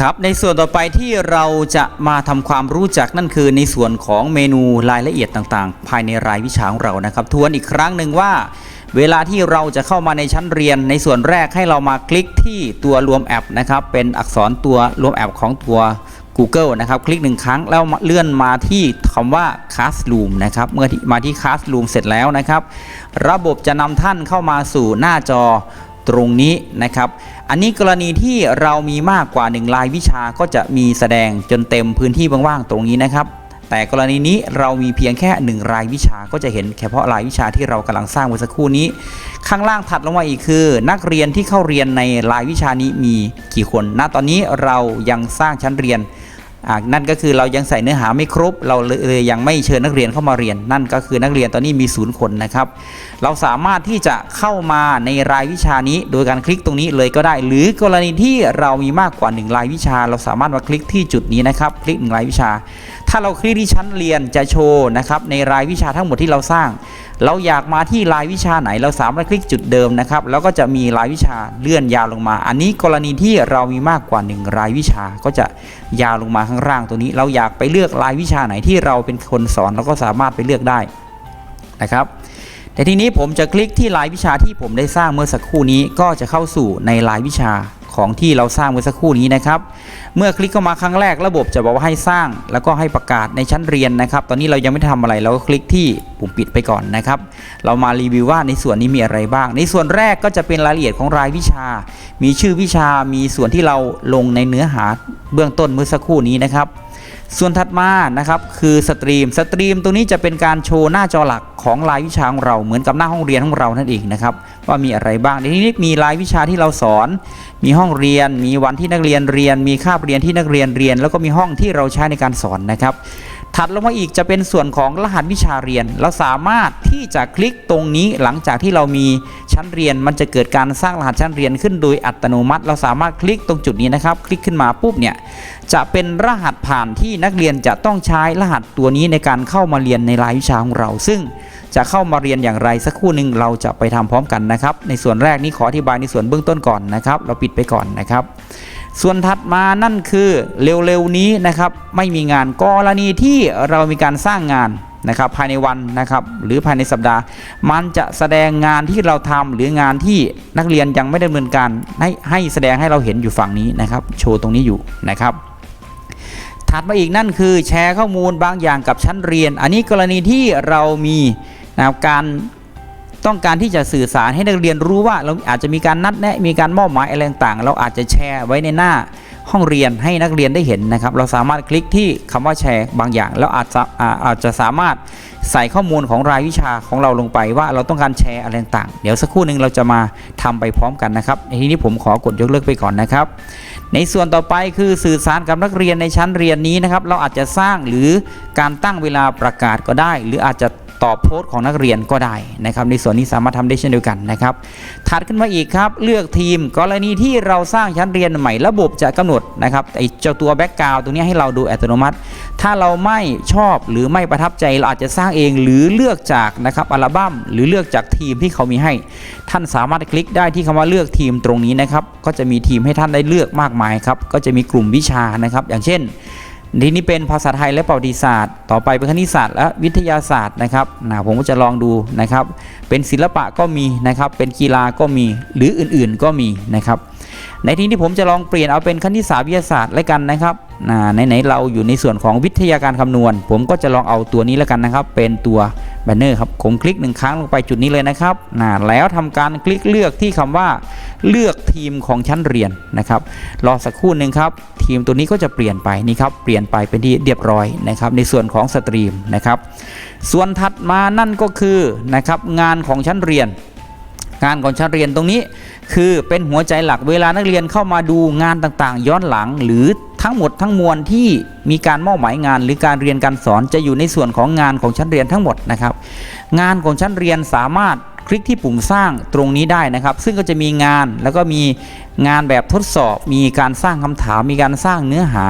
ครับในส่วนต่อไปที่เราจะมาทำความรู้จักนั่นคือในส่วนของเมนูรายละเอียดต่างๆ ภายในรายวิชาของเรานะครับทวนอีกครั้งหนึ่งว่า เวลาที่เราจะเข้ามาในชั้นเรียน ในส่วนแรกให้เรามาคลิกที่ตัวรวมแอปนะครับเป็นอักษรตัวรวมแอปของตัว Google นะครับ คลิกหนึ่งครั้งแล้วเลื่อนมาที่คำว่า Classroom นะครับ เมื่อมาที่ Classroom เสร็จแล้วนะครับ ระบบจะนำท่านเข้ามาสู่หน้าจอ ตรงนี้นะครับ อันนี้กรณีที่เรามีมากกว่า 1 รายวิชาก็จะมีแสดงจนเต็มพื้นที่ว่างๆตรงนี้นะครับ แต่กรณีนี้เรามีเพียงแค่ 1 รายวิชาก็จะเห็นเฉพาะรายวิชาที่เรากำลังสร้างเมื่อสักครู่นี้ ข้างล่างถัดลงมาอีกคือ นักเรียนที่เข้าเรียนในรายวิชานี้มีกี่คนณตอนนี้เรายังสร้างชั้นเรียน นั่นก็คือเรายังใส่เนื้อหาไม่ครบ เราเลยยังไม่เชิญนักเรียนเข้ามาเรียน นั่นก็คือนักเรียนตอนนี้มีศูนย์คนนะครับ เราสามารถที่จะเข้ามาในรายวิชานี้ โดยการคลิกตรงนี้เลยก็ได้ หรือกรณีที่เรามีมากกว่า 1 รายวิชา เราสามารถมาคลิกที่จุดนี้นะครับ คลิกหนึ่งรายวิชา ถ้าเราคลิกที่ชั้นเรียนจะโชว์นะครับในรายวิชาทั้งหมดที่เราสร้าง เราอยากมาที่รายวิชาไหน เราสามารถคลิกจุดเดิมนะครับแล้วก็จะมีรายวิชาเลื่อนยาวลงมา อันนี้กรณีที่เรามีมากกว่า 1 รายวิชาก็จะยาวลงมาข้างล่างตัวนี้ เราอยากไปเลือกรายวิชาไหนที่เราเป็นคนสอนเราก็สามารถไปเลือกได้นะครับแต่ทีนี้ผมจะคลิกที่รายวิชาที่ผมได้สร้างเมื่อสักครู่นี้ก็จะเข้าสู่ในรายวิชา ของที่เราสร้างเมื่อสักครู่นี้นะครับ เมื่อคลิกเข้ามาครั้งแรกระบบจะบอกว่าให้สร้าง แล้วก็ให้ประกาศในชั้นเรียนนะครับ ตอนนี้เรายังไม่ทำอะไรเราก็คลิกที่ปุ่มปิดไปก่อนนะครับ เรามารีวิวว่าในส่วนนี้มีอะไรบ้าง ในส่วนแรกก็จะเป็นรายละเอียดของรายวิชา มีชื่อวิชามีส่วนที่เราลงในเนื้อหาเบื้องต้นเมื่อสักครู่นี้นะครับ ส่วนถัดมานะครับคือสตรีมสตรีมตรงนี้จะเป็นการโชว์หน้าจอหลักของรายวิชาของเราเหมือนกับหน้าห้องเรียนของเรานั่นเองนะครับว่ามีอะไรบ้างในที่นี้มีรายวิชาที่เราสอน มีห้องเรียน มีวันที่นักเรียนเรียน มีคาบเรียนที่นักเรียนเรียน แล้วก็มีห้องที่เราใช้ในการสอนนะครับ ถัดลงมาอีกจะเป็นส่วนของรหัสวิชาเรียน เราสามารถที่จะคลิกตรงนี้หลังจากที่เรามีชั้นเรียน มันจะเกิดการสร้างรหัสชั้นเรียนขึ้นโดยอัตโนมัติ เราสามารถคลิกตรงจุดนี้นะครับ คลิกขึ้นมาปุ๊บเนี่ยจะเป็นรหัสผ่านที่นักเรียนจะต้องใช้รหัสตัวนี้ในการเข้ามาเรียนในรายวิชาของเรา ซึ่งจะเข้ามาเรียนอย่างไรสักครู่หนึ่งเราจะไปทำพร้อมกันนะครับ ในส่วนแรกนี้ขออธิบายในส่วนเบื้องต้นก่อนนะครับ เราปิดไปก่อนนะครับ ส่วนถัดมานั่นคือเร็วๆนี้นะครับไม่มีงานกรณีที่เรามีการสร้างงานนะครับภายในวันนะครับหรือภายในสัปดาห์ มันจะแสดงงานที่เราทำหรืองานที่นักเรียนยังไม่ดำเนินการให้ให้แสดงให้เราเห็นอยู่ฝั่งนี้นะครับ โชว์ตรงนี้อยู่นะครับถัดมาอีกนั่นคือแชร์ข้อมูลบางอย่างกับชั้นเรียน อันนี้กรณีที่เรามีนะการ ต้องการที่จะสื่อสารให้นักเรียนรู้ว่าเราอาจจะมีการนัดแนะมีการมอบหมายอะไรต่างๆ เราอาจจะแชร์ไว้ในหน้าห้องเรียนให้นักเรียนได้เห็นนะครับ เราสามารถคลิกที่คำว่าแชร์บางอย่าง แล้วอาจจะอาอาจจะสามารถใส่ข้อมูลของรายวิชาของเราลงไปว่าเราต้องการแชร์อะไรต่างๆ เดี๋ยวสักครู่หนึ่งเราจะมาทำไปพร้อมกันนะครับ ในที่นี้ผมขอกดยกเลิกไปก่อนนะครับ ในส่วนต่อไปคือสื่อสารกับนักเรียนในชั้นเรียนนี้นะครับ เราอาจจะสร้างหรือการตั้งเวลาประกาศก็ได้ หรืออาจจะ ตอบโพสต์ของนักเรียนก็ได้นะครับในส่วนนี้สามารถทำได้เช่นเดียวกันนะครับถัดขึ้นมาอีกครับ เลือกทีมกรณีที่เราสร้างชั้นเรียนใหม่ระบบจะกำหนดนะครับไอเจ้าตัวแบ็กกราวตรงนี้ให้เราดูอัตโนมัติ ถ้าเราไม่ชอบหรือไม่ประทับใจเราอาจจะสร้างเองหรือเลือกจากนะครับอัลบั้มหรือเลือกจากทีมที่เขามีให้ ท่านสามารถคลิกได้ที่คำว่าเลือกทีมตรงนี้นะครับก็จะมีทีมให้ท่านได้เลือกมากมายครับก็จะมีกลุ่มวิชานะครับ อย่างเช่น ทีนี้เป็นภาษาไทยและประวัติศาสตร์ ต่อไปเป็นคณิตศาสตร์และวิทยาศาสตร์นะครับนะผมก็จะลองดูนะครับ เป็นศิลปะก็มีนะครับ เป็นกีฬาก็มีหรืออื่นๆก็มีนะครับ ในที่นี้ผมจะลองเปลี่ยนเอาเป็นคณิตศาสตร์วิทยาศาสตร์แล้วกันนะครับนะไหนๆเราอยู่ในส่วนของวิทยาการคำนวณ ผมก็จะลองเอาตัวนี้แล้วกันนะครับ เป็นตัว แบนเนอร์ครับผมคลิกหนึ่งครั้งลงไปจุดนี้เลยนะครับนะแล้วทำการคลิกเลือกที่คำว่าเลือกทีมของชั้นเรียนนะครับรอสักครู่หนึ่งครับทีมตัวนี้ก็จะเปลี่ยนไปนี่ครับเปลี่ยนไปเป็นที่เรียบร้อยนะครับในส่วนของสตรีมนะครับส่วนถัดมานั่นก็คือนะครับงานของชั้นเรียนงานของชั้นเรียนตรงนี้ คือเป็นหัวใจหลักเวลานักเรียนเข้ามาดูงานต่างๆ ย้อนหลังหรือ ทั้งหมดทั้งมวลที่มีการมอบหมายงานหรือการเรียนการสอนจะอยู่ในส่วนของงานของชั้นเรียนทั้งหมดนะครับ งานของชั้นเรียนสามารถ คลิกที่ปุ่มสร้างตรงนี้ได้นะครับ ซึ่งก็จะมีงานแล้วก็มีงานแบบทดสอบ มีการสร้างคำถาม มีการสร้างเนื้อหา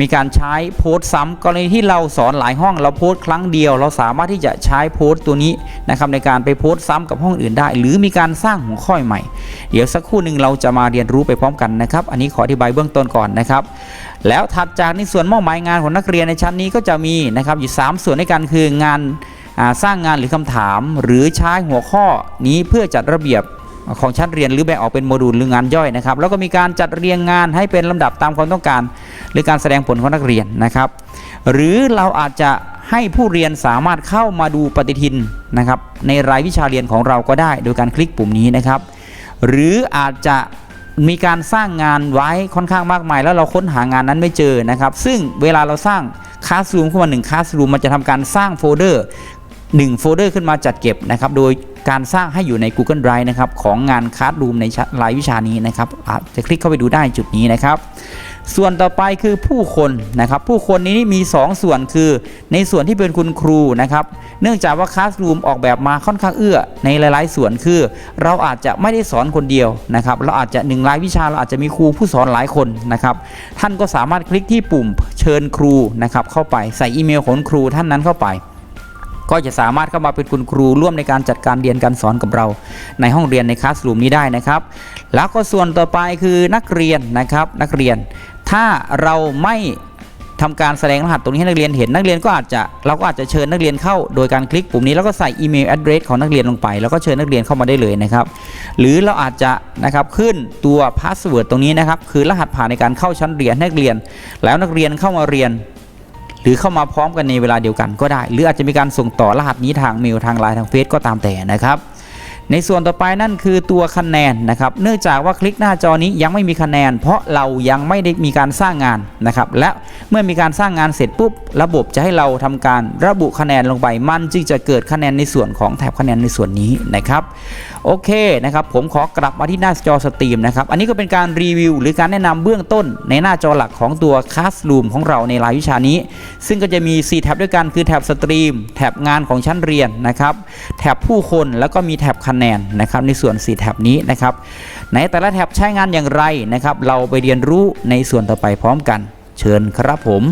มีการใช้โพสต์ซ้ำกรณีที่เราสอนหลายห้องเราโพสต์ครั้งเดียว เราสามารถที่จะใช้โพสต์ตัวนี้นะครับในการไปโพสต์ซ้ำกับห้องอื่นได้ หรือมีการสร้างหัวข้อใหม่ เดี๋ยวสักครู่หนึ่งเราจะมาเรียนรู้ไปพร้อมกันนะครับ อันนี้ขออธิบายเบื้องต้นก่อนนะครับแล้วถัดจากในส่วนมอบหมายงานของนักเรียนในชั้นนี้ก็จะมีนะครับอยู่ 3 ส่วนด้วยกันคืองาน สร้างงานหรือคำถาม หรือใช้หัวข้อนี้เพื่อจัดระเบียบของชั้นเรียนหรือแบ่งออกเป็นโมดูลหรืองานย่อยนะครับ แล้วก็มีการจัดเรียงงานให้เป็นลำดับตามความต้องการ หรือการแสดงผลของนักเรียนนะครับ หรือเราอาจจะให้ผู้เรียนสามารถเข้ามาดูปฏิทินนะครับ ในรายวิชาเรียนของเราก็ได้ โดยการคลิกปุ่มนี้นะครับ หรืออาจจะมีการสร้างงานไว้ค่อนข้างมากมาย แล้วเราค้นหางานนั้นไม่เจอนะครับ ซึ่งเวลาเราสร้างคลาสรูมขึ้นมาหนึ่งคลาสรูมมันจะทำการสร้างโฟลเดอร์ หนึ่งโฟลเดอร์ขึ้นมาจัดเก็บนะครับโดยการสร้างให้อยู่ใน Google Drive นะครับของงานคลาสรูมในชั้นรายวิชานี้นะครับอาจจะคลิกเข้าไปดูได้จุดนี้นะครับ ส่วนต่อไปคือผู้คนนะครับ ผู้คนนี้มี 2 ส่วนคือ ในส่วนที่เป็นคุณครูนะครับ เนื่องจากว่าคลาสรูมออกแบบมาค่อนข้างเอื้อ ในหลาย ๆ ส่วนคือ เราอาจจะไม่ได้สอนคนเดียวนะครับ เราอาจจะหนึ่งรายวิชาเราอาจจะมีครูผู้สอนหลายคนนะครับ ท่านก็สามารถคลิกที่ปุ่มเชิญครูนะครับเข้าไปใส่อีเมลของครูท่านนั้นเข้าไป ก็จะสามารถเข้ามาเป็นคุณครูร่วมในการจัดการเรียนการสอนกับเรา ในห้องเรียนในคลาสรูมนี้ได้นะครับ แล้วก็ส่วนต่อไปคือนักเรียนนะครับนักเรียน ถ้าเราไม่ทำการแสดงรหัสตรงนี้ให้นักเรียนเห็นนักเรียนก็อาจจะเราก็อาจจะเชิญนักเรียนเข้าโดยการคลิกปุ่มนี้แล้วก็ใส่อีเมล address ของนักเรียนลงไป แล้วก็เชิญนักเรียนเข้ามาได้เลยนะครับ หรือเราอาจจะนะครับขึ้นตัวพาสเวิร์ดตรงนี้นะครับคือรหัสผ่านในการเข้าชั้นเรียนนักเรียน แล้วนักเรียนเข้ามาเรียน หรือเข้ามาพร้อมกันในเวลาเดียวกันก็ได้ หรืออาจจะมีการส่งต่อรหัสนี้ทางเมลทางไลน์ทางเฟซก็ตามแต่นะครับ ในส่วนต่อไปนั่นคือตัวคะแนนนะครับเนื่องจากว่าคลิกหน้าจอนี้ยังไม่มีคะแนน เพราะเรายังไม่ได้มีการสร้างงานนะครับและเมื่อมีการสร้างงานเสร็จปุ๊บ ระบบจะให้เราทำการระบุคะแนนลงไป มันจึงจะเกิดคะแนนในส่วนของแถบคะแนนในส่วนนี้นะครับโอเคนะครับผมขอกลับมาที่หน้าจอสตรีมนะครับอันนี้ก็เป็นการรีวิว หรือการแนะนำเบื้องต้นในหน้าจอหลักของตัว Classroom ของเราในรายวิชานี้ ซึ่งก็จะมี 4 แท็บด้วยกันคือแท็บสตรีมแท็บงานของชั้นเรียนนะครับแท็บผู้คนแล้วก็มีแท็บคะแนแนนนะครับในส่วน 4 แท็บนี้นะครับในแต่ละแท็บใช้งานอย่างไรนะครับเราไปเรียนรู้ในส่วนต่อไปพร้อมกัน เชิญครับผม